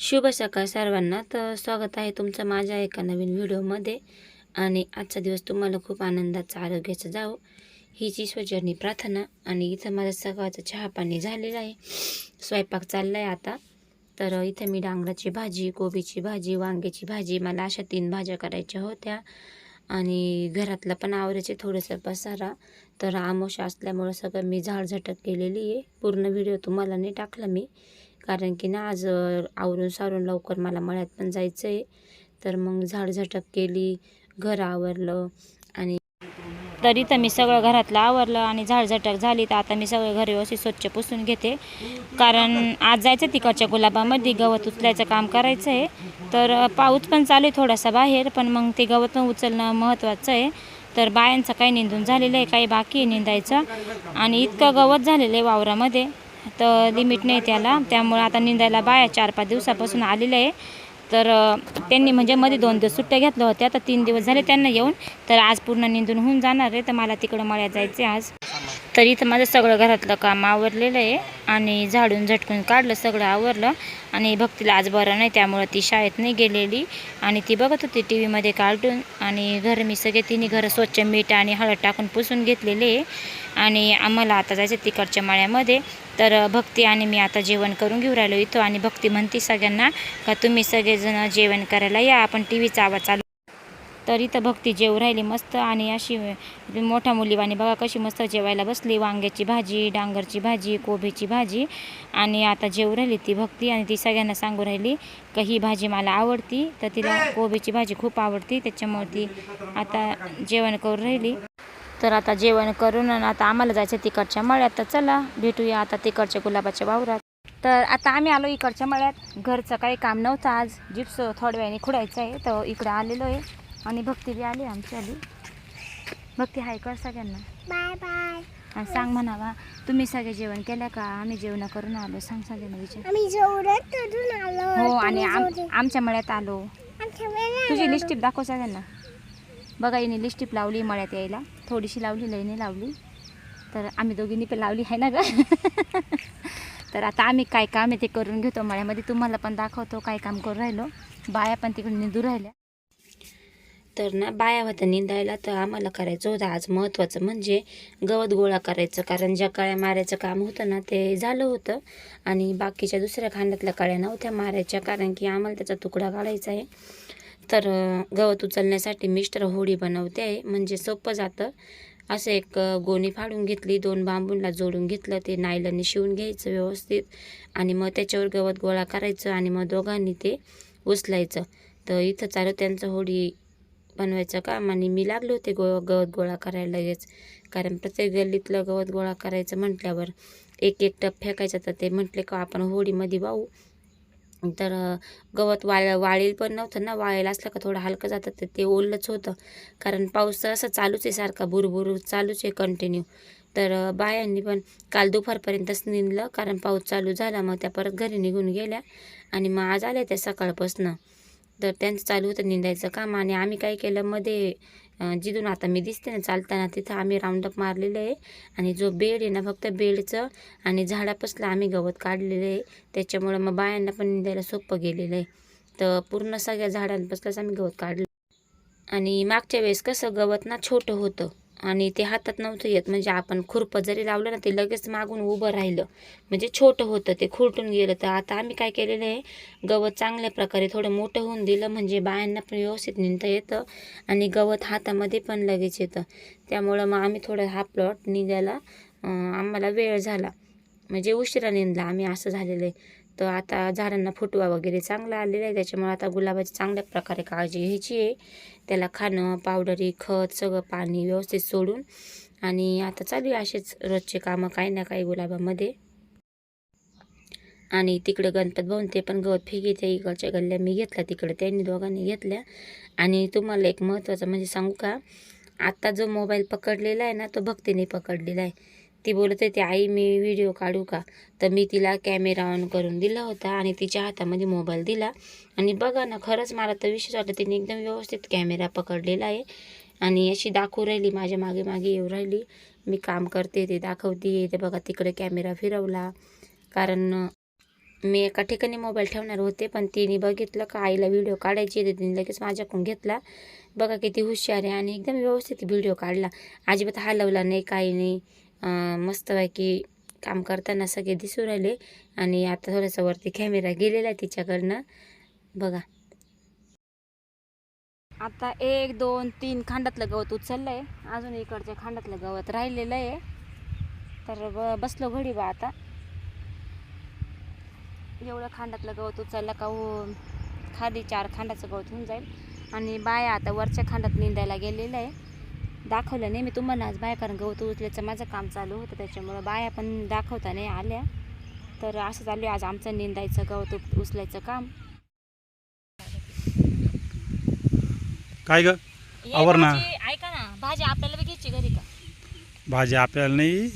शुभ सकाळ सर्वांना. तर स्वागत आहे तुमचं माझ्या एका नवीन व्हिडिओमध्ये. आणि आजचा दिवस तुम्हाला खूप आनंदाचा आरोग्याचा जावो. हीच ईश्वरचरणी प्रार्थना. आणि इथं माझं सकाळचं चहा पाणी झालेलं आहे. स्वयंपाक चालला आहे आता. तर इथं मी डांगराची भाजी कोबीची भाजी वांग्याची भाजी मला अशा तीन भाज्या करायच्या होत्या. आणि घरातलं पण आवरायचे थोडंसं पसारा. तर आमोशा असल्यामुळं सगळं मी झाडझटक केलेली आहे. पूर्ण व्हिडिओ तुम्हाला नाही टाकला मी. कारण की ना आज आवरून सारून लवकर मला मळ्यात पण जायचं आहे तर मग झाडझटक केली घर आवरलं आणि तरी तर मी सगळं घरातलं आवरलं आणि झाडझटक झाली तर आता मी सगळं घर व्यवस्थित स्वच्छ पुसून घेते. कारण आज जायचं तिकडच्या गुलाबामध्ये गवत उचलायचं काम करायचं आहे तर पाऊस पण चालू आहे थोडासा बाहेर पण मग ते गवत पण उचलणं महत्त्वाचं आहे. तर बायांचं काही निंदून झालेलं आहे काही बाकी आहे निंदायचं. आणि इतकं गवत झालेलं आहे वावरामध्ये. तर लिमिट नाही त्याला. त्यामुळं आता निंदायला बाया चार पाच दिवसापासून आलेलं आहे. तर त्यांनी म्हणजे मध्ये दोन दिवस सुट्ट्या घेतल्या होत्या. तर तीन दिवस झाले त्यांना येऊन. तर आज पूर्ण निंदून होऊन जाणार आहे. तर मला तिकडं मळ्यात जायचं आहे आज. तर इथं माझं सगळं घरातलं काम आवरलेलं आहे. आणि झाडून झटकून काढलं सगळं आवरलं. आणि भक्तीला आज बरं नाही. त्यामुळं ती शाळेत नाही गेलेली. आणि ती बघत होती टी व्हीमध्ये कार्टून. आणि घर मी सगळे तिन्ही घरं स्वच्छ मीठ आणि हळद टाकून पुसून घेतलेले आहे. आणि आम्हाला आता जायचं तिकडच्या माळ्यामध्ये. तर भक्ती आणि मी आता जेवण करून घेऊ राहिलो इथं आणि भक्ती म्हणते सगळ्यांना का तुम्ही सगळेजण जेवण करायला या आपण टी व्हीचा आवाज चालू तर इथं भक्ती जेव राहिली मस्त आणि अशी मोठ्या मुलीवाणी बघा कशी मस्त जेवायला बसली. वांग्याची भाजी डांगरची भाजी कोबीची भाजी आणि आता जेव राहिली ती भक्ती आणि ती सगळ्यांना सांगू राहिली का ही भाजी मला आवडती. तर तिला कोबीची भाजी खूप आवडती त्याच्यामुळे ती आता जेवण करून राहिली. तर आता जेवण करून आता आम्हाला जायचं तिकडच्या मळ्यात. तर चला भेटूया आता तिकडच्या गुलाबाच्या वावरात. तर आता आम्ही आलो इकडच्या मळ्यात. घरचं काही काम नव्हतं आज. जिप्स थोड्या वेळाने खुडायचं आहे. तर इकडे आलेलो आहे. आणि भक्ती बी आली आमची आली. भक्ती हाय कर सगळ्यांना. Bye bye. आणि सांग म्हणावा तुम्ही सगळे जेवण केलं का? आम्ही जेवण करून आलो. सांग सगळ्यांना विचार. हो आणि आमच्या मळ्यात आलो. तुझी. लिस्टिप दाखव सगळ्यांना. बघा हिने लिस्टिप लावली मळ्यात यायला. थोडीशी लावली लईने लावली. तर आम्ही दोघींनी पण लावली आहे ना ग. तर आता आम्ही काय काम आहे ते करून घेतो. मळ्यामध्ये तुम्हाला पण दाखवतो काय काम करून राहिलो. बाया पण तिकडे निंदू राहिल्या. तर ना बाया होत्या निंदायला तर आम्हाला करायचं होतं आज महत्त्वाचं म्हणजे गवत गोळा करायचं. कारण ज्या काळ्या मारायचं काम होतं ना ते झालं होतं. आणि बाकीच्या दुसऱ्या खांडातल्या काळ्या नव्हत्या मारायच्या कारण की आम्हाला त्याचा तुकडा काढायचा आहे. तर गवत उचलण्यासाठी मिस्टर होडी बनवते. आहे म्हणजे सोपं जातं. असं एक गोणी फाडून घेतली दोन बांबूंला जोडून घेतलं ते नायलनी शिवून घ्यायचं व्यवस्थित. आणि मग त्याच्यावर गवत गोळा करायचं आणि मग दोघांनी ते उचलायचं. तर इथं चालू त्यांचं होडी बनवायचं काम आणि मी लागले होते गो गवत गोळा करायला लगेच. कारण प्रत्येक गल्लीतलं गवत गोळा करायचं म्हटल्यावर एक एक टप फेकायचं तर ते म्हटले का आपण होडीमध्ये वाहू. तर गवत वाळ वाळेल पण नव्हतं ना वाळेल असलं का थोडं हलकं जातं तर ते ओललंच होतं. कारण पाऊस तर असं चालूच आहे सारखा भुरभुर चालूच आहे कंटिन्यू तर बायांनी पण काल दुपारपर्यंतच निंदलं कारण पाऊस चालू झाला मग त्या परत घरी निघून गेल्या आणि मग आज आल्या त्या सकाळपासनं. तर त्यांचं चालू होतं निंदायचं काम आणि आम्ही काय केलं मध्ये जिथून आता मी दिसते ना चालताना तिथं आम्ही राऊंडअप मारलेलं आहे. आणि जो बेड आहे ना फक्त बेडचं आणि झाडापासलं आम्ही गवत काढलेलं आहे. त्याच्यामुळं मग बायांना पण निंदायला सोपं गेलेलं आहे. तर पूर्ण सगळ्या झाडांपासलंच आम्ही गवत काढलं. आणि मागच्या वेळेस कसं गवत ना छोटं होतं. आणि ते हातात नव्हतं येत. म्हणजे आपण खुरपं जरी लावलं ना ते लगेच मागून उभं राहिलं. म्हणजे छोटं होतं ते खुरटून गेलं. तर आता आम्ही काय केलेलं आहे गवत चांगल्या प्रकारे थोडं मोठं होऊन दिलं. म्हणजे बायांना पण व्यवस्थित निघता येतं आणि गवत हातामध्ये पण लगेच येतं. त्यामुळं मग आम्ही थोडं हा प्लॉट निघायला आम्हाला वेळ झाला. म्हणजे उशिरा निंदला आम्ही असं झालेलं आहे. तर आता झाडांना फुटवा वगैरे चांगला आलेला आहे. त्याच्यामुळे आता गुलाबाची चांगल्या प्रकारे काळजी घ्यायची आहे. त्याला खाणं पावडरी खत सगळं पाणी व्यवस्थित सोडून आणि आता चालू आहे असेच रोजचे कामं काही ना काही गुलाबामध्ये. आणि तिकडं गणपत भवन ते पण गवत फेकी त्या इकडच्या गल्ल्या मी घेतल्या तिकडं त्यांनी दोघांनी घेतल्या. आणि तुम्हाला एक महत्त्वाचं म्हणजे सांगू का? आत्ता जो मोबाईल पकडलेला आहे ना तो भक्तीने पकडलेला आहे. ती बोलत होती आई मी व्हिडिओ काढू का? तर मी तिला कॅमेरा ऑन करून दिला होता आणि तिच्या हातामध्ये मोबाईल दिला. आणि बघा ना खरंच मला तर विशेष वाटतं तिने एकदम व्यवस्थित कॅमेरा पकडलेला आहे. आणि अशी दाखवू राहिली माझ्या मागे मागे येऊ राहिली. मी काम करते ते दाखवते ते बघा तिकडे कॅमेरा फिरवला. कारण मी एका ठिकाणी मोबाईल ठेवणार होते पण तिने बघितलं का आईला व्हिडिओ काढायची तर तिने लगेच माझ्याकडून घेतला. बघा किती हुशार आहे आणि एकदम व्यवस्थित व्हिडिओ काढला. अजिबात हलवला नाही काही नाही. मस्तपैकी काम करताना सगळे दिसू राहिले. आणि आता थोडंसं वरती कॅमेरा गेलेला आहे तिच्याकडनं. बघा. आता एक दोन तीन खांडातलं गवत उचललं आहे अजून इकडच्या खांडातलं गवत राहिलेलं आहे. तर ब बसलो घडी बा आता. एवढं खांडातलं गवत उचललं का हो खाली चार खांडाचं गवत होऊन जाईल. आणि बाया आता वरच्या खांडात निंदायला गेलेलं आहे. दाखवलं नाही. मी तुम्हाला आज बाया कारण गवत उचलायचं माझं काम चालू होतं त्याच्यामुळं बाया पण दाखवता नाही आल्या. तर असं चालू आहे. आज आमचं निंदायचं गवत उचलायचं काम. काय ग? ये आवर ना. भाजी, ऐका ना भाजी आपल्याला बी घ्यायची घरी का? भाजी आपल्याला नाही.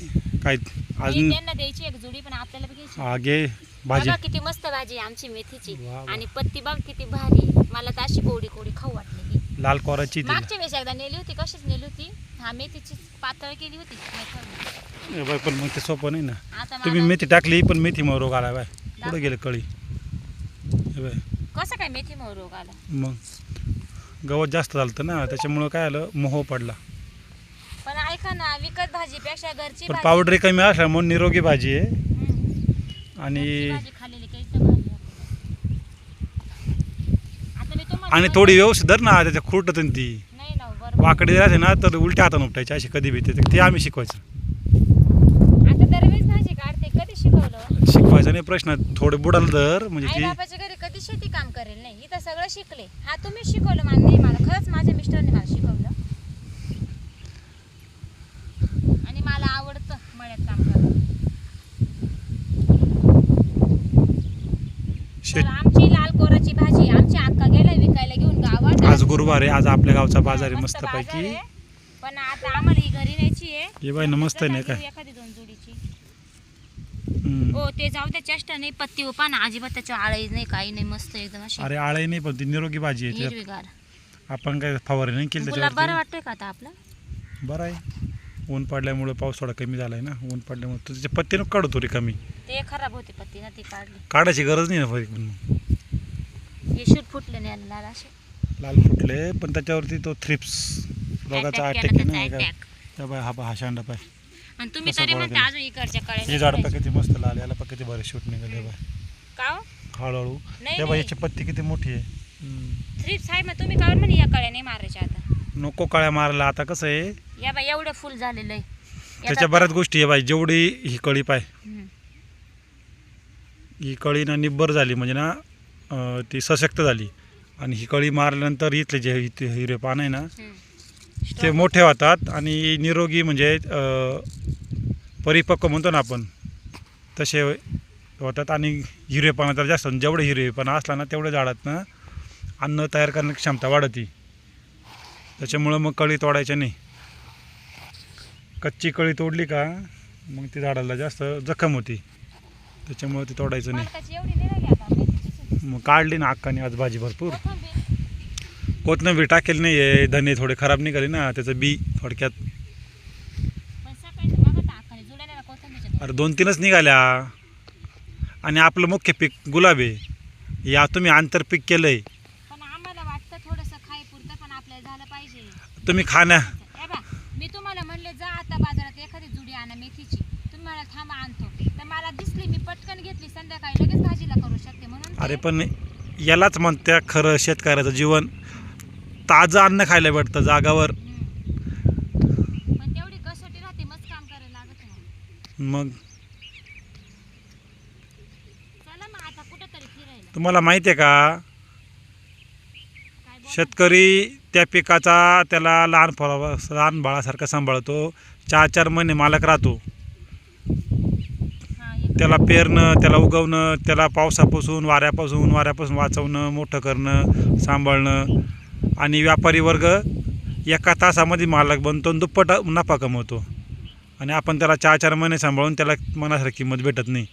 काय मी अजून त्यांना द्यायची एक जुडी पण आपल्याला बी घ्यायची. आगे भाजी. बघा किती मस्त भाजी आहे आमची मेथीची. वा वा. आणि पत्ती बघ किती भारी. आहे. मला तर अशी कोवडी कोवडी खाऊ वाटली. लाल कोराची मागच्या वेळेस एकदा नेली होती कशीच नेली होती? हा मेथीची पातळ केली होती मेथी. ए बाई, पण मग ते सोपं नाही ना. आता तुम्ही मला- मेथी टाकली पण मेथी मग रोग आला बाय. कुठं गेलं कळी? ए बाई, कसं काय मेथी मोह रोग आला? मग? गवत जास्त झालं ना त्याच्यामुळं काय आलं? मोह पडला. पण ऐका ना विकत भाजीपेक्षा घरची पण भाजी पावडरी कमी असल्या म्हणून निरोगी भाजी आहे. हम्म. आणि घरची भाजी खाल्लेली काही तर भारी आहे. आता मी तुम्हाला आणि थोडी व्यवस्थित धर ना त्याच्या खुरटत ती. नाही ना बरोबर वाकडी राहते ना तर उलट्या हातानं उपटायची अशी कधी भीते ते आम्ही शिकवायचं. आता दरवेळेस भाजी काढते कधी शिकवलं? शिकवायचा नाही प्रश्न. थोडे बुडाल धर म्हणजे आई ती बापाच्या घरी कधी शेती काम करेल नाही. इथं सगळं शिकले. हा तुम्ही शिकवलं मला नाही मला. खरंच माझ्या मिस्टरने मला शिकवलं. आणि मला आवडतं मळ्यात काम करायला. शेत तर कोराची भाजी आमची अक्का गेल्या विकायला घेऊन गावात. आज गुरुवार आहे आज आपल्या गावचा बाजार आहे मस्त बाजार आहे. पण आता आम्हाला ही घरी न्यायची आहे. ये बाई नमस्ते नाही घेऊ काय? एखादी दोन जोडीची. हम्म. हो ते जाऊ त्या चेष्टा नाही पत्ती उपा ना अजिबात त्याच्या आळी नाही काही नाही मस्त एकदम अशी. अरे आळही नाही पण ती निरोगी भाजी आहे त्याच्यात हिरवीगार आपण काय फवारणी नाही केली गुलाब बरं वाटतंय का आता आपलं? बरं आहे. ऊन पडल्यामुळे पाऊस थोडा कमी झाला आहे ना ऊन पडल्यामुळे. तर त्याच्या पत्ती नको काढू थोडी कमी. ते खराब होते पत्ती ना ती काढली. काढायची गरज नाही ना मग. हे शूट फुटले नाही आलं लाल असे लाल फुटले पण त्याच्यावरती तो थ्रिप्स रोगाचा Attack अटॅक केला आहे ना त्याचा काय attack. त्या बाय हा हा शांडा पाय आणि तुम्ही तरी म्हणता केला? अजून इकडच्या हे झाड कळे पा किती मस्त लाल याला पा किती बरे शूट निघाले बाय का हो? हळूहळू नाही, त्या बाई नाही. याची पत्ती किती मोठी आहे हम्म. थ्रिप्स आहे मग तुम्ही कावर म्हणे या कळ्या नाही मारायच्या आता नको काळ्या मारायला आता कसं आहे या बाई एवढं फुल झालेलं आहे त्याच्या याचा- बऱ्याच गोष्टी आहे बाई जेवढी ही कळी पाय हम्म. ही कळी ना निब्बर झाली म्हणजे ना ती सशक्त झाली आणि ही कळी मारल्यानंतर इथले जे हिरे पान आहे ना. ते. मोठे होतात आणि निरोगी म्हणजे अं, परिपक्व म्हणतो ना आपण तसे होतात आणि हिरवेपणा तर जास्त जेवढे हिरवेपणा असला ना तेवढ्या झाडातनं अन्न तयार करण्याची क्षमता वाढती त्याच्यामुळं मग कळी तोडायच्या नाही कच्ची कळी तोडली का मग ती झाडाला जास्त जखम होती त्याच्यामुळं ती तोडायचं नाही पालकाची एवढी नाही राहिली आता मेथीचीच आहे. मग काढली ना अक्काने आज भाजी भरपूर. कोथिंबीर. टाकेल नाही आहे धने थोडे खराब निघाले ना त्याचं बी थोडक्यात. अरे दोन तीनच निघाल्या. आणि आपलं मुख्य पीक गुलाब आहे. या तुम्ही आंतरपीक केलं आहे पण आम्हाला वाटतं थोडंसं खायपुरतं पण आपल्याला झालं पाहिजे तुम्ही खाण्या हे बा मी तुम्हाला म्हणले जा आता बाजारात एखादी जुडी आणा मेथीची तुम्ही मला थांबा आणतो तर मला दिसली मी पटकन घेतली संध्याकाळी लगेच भाजीला करू शकते म्हणून अरे पण यालाच म्हणत्या खरं शेतकऱ्याचं जीवन. ताजं अन्न खायला भेटतं जागावर. हम्म. पण तेवढी कसोटी राहते मस्त काम करायला लागत आहे मला. मग? चला मग आता कुठंतरी फिरायला. तुम्हाला माहिती आहे का? काय बोला? शेतकरी त्या पिकाचा त्याला लहान फळा लहान बाळासारखा सांभाळतो. चार चार महिने मालक राहतो. त्याला पेरणं त्याला उगवणं त्याला पावसापासून वाऱ्यापासून वाऱ्यापासून वाचवणं मोठं करणं सांभाळणं. आणि व्यापारी वर्ग एका तासामध्ये मालक बनतो आणि दुप्पट नफा कमवतो. आणि आपण त्याला चार चार महिने सांभाळून त्याला मनासारखी किंमत भेटत नाही.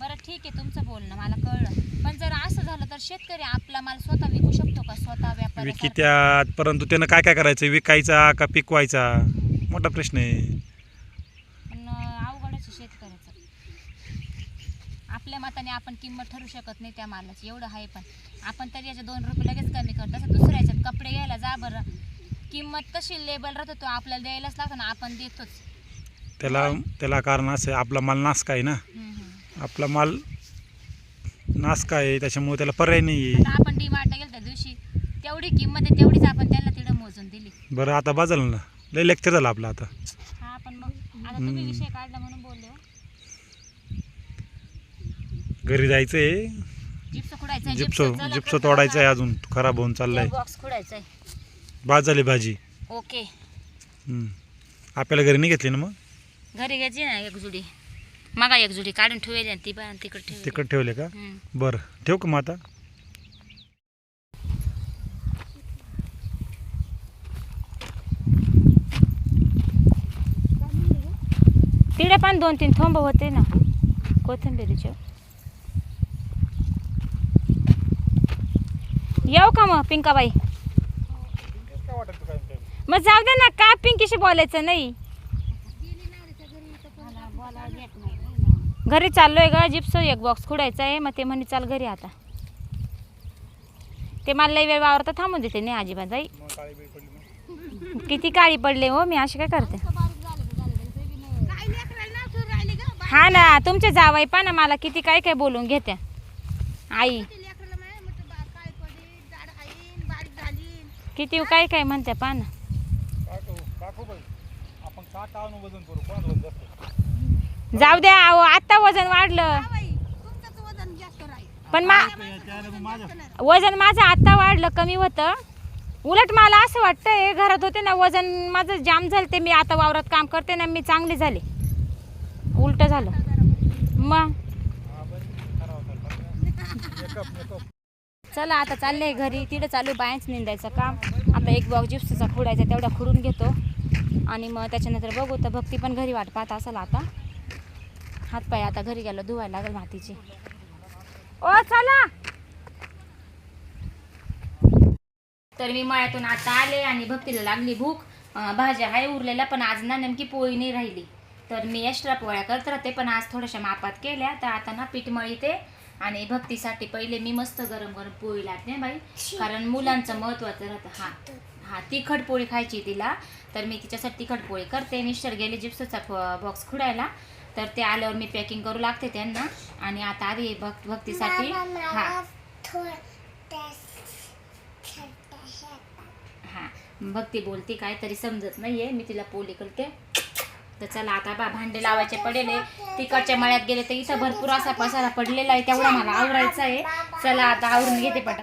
बरं ठीक आहे. तुमचं बोलणं मला कळलं. पण जर असं झालं तर शेतकरी आपला माल स्वतः विकू शकतो का? स्वतः व्यापारी विकित्यात परंतु त्यानं काय काय करायचं? विकायचा का पिकवायचा? मोठा प्रश्न आहे पण अं, अवघडच आहे शेतकऱ्याचं आपल्या मताने आपण किंमत ठरू शकत नाही त्या मालाची. एवढं आहे पण. आपण तरी याच्या दोन रुपये लगेच कमी करतो. तसं दुसऱ्या याच्यात कपडे घ्यायला जा बरं. किंमत तशी लेबल राहतो तो आपल्याला द्यायलाच लागतो ना आपण देतोच. त्याला त्याला कारण असं आहे, आपला माल नासका आहे ना. हम्म. आपला माल नासका आहे त्याच्यामुळे त्याला पर्याय नाही आहे. आता आपण डी मार्टला गेलो त्या दिवशी. तेवढी किंमत आहे तेवढीच आपण त्यांना तिथं मोजून दिली. बरं आता बाजलं ना लय लेक्चर झालं आपलं आता. हा पण मग आता तुम्ही. विषय काढला म्हणून बोलले हो. घरी जायचं आहे जिप्स खुडायचं जिप्सो जिप्सो तोडायचं आहे अजून खराब होऊन चाललाय. बॉक्स खुडायचा आहे बाद झाली भाजी. ओके. हम्म. आपल्याला घरी नाही घेतली ना मग? घरी घ्यायची ना एक जुडी. मगा एक जुडी काढून ठेवली आणि ती पण तिकडे ठेवली. तिकड ठेवले का? हम्म. बरं. ठेवू का मग आता? तिकडे पण दोन तीन थोंब होते ना. कोथिंबिरीचे. येऊ का मग पिंकाबाई? मग जाऊ दे ना का पिंकीशी बोलायचं नाही? घरी चाललोय ग जिप्स एक बॉक्स खुडायचा आहे मग ते म्हणे चाल घरी आता. ते मला लई वेळ वावरता थांबून देते नाही अजिबात जाई किती काळी पडले हो मी अशी काय करते? हा ना तुमचे जावाई पा ना मला किती काय काय बोलून घेते आई किती काय काय म्हणत्या पा ना जाऊ द्या अहो आत्ता वजन वाढलं. पण मा वजन माझं आत्ता वाढलं कमी होतं. उलट मला असं वाटतंय घरात होते ना वजन माझं जाम झालं ते मी आता वावरात काम करते ना मी चांगली झाले. उलट झालं. मग? चला आता चाललंय घरी. तिथं चालू बायांच निंदायचं काम. आता एक बॉक्स जिप्सचा खोडायचा तेवढा खुडून घेतो. आणि मग त्याच्यानंतर बघू तर भक्ती पण घरी वाट पाहत असेल आता. हातपाय आता घरी गेलो धुवायला लागेल मातीची. ओ चला! तर मी मळ्यातून आता आले आणि भक्तीला लागली भूक. भाज्या आहे उरलेल्या पण आज ना नेमकी पोळी नाही राहिली. तर मी एक्स्ट्रा पोळ्या करत राहते पण आज थोड्याशा मापात केल्या. तर आता ना पीठ मळीते. आणि भक्तीसाठी पहिले मी मस्त गरम गरम पोळी लागते बाई. कारण मुलांचं महत्वाचं राहतं. हा. हा तिखट पोळी खायची तिला. तर मी तिच्यासाठी तिखट पोळी करते. मिस्टर गेले जिप्सचा बॉक्स खुडायला. तर ते आल्यावर मी पॅकिंग करू लागते त्यांना. आणि आता आधी भक् भक्तीसाठी हा. हा भक्ती बोलते काय तरी समजत नाहीये. मी तिला पोली करते. तर चला आता बा भांडे लावायचे पडेले तिकडच्या मळ्यात गेले तर इथं भरपूर असा पसारा पडलेला आहे तेवढा मला आवरायचा आहे. चला आता आवरून घेते पटा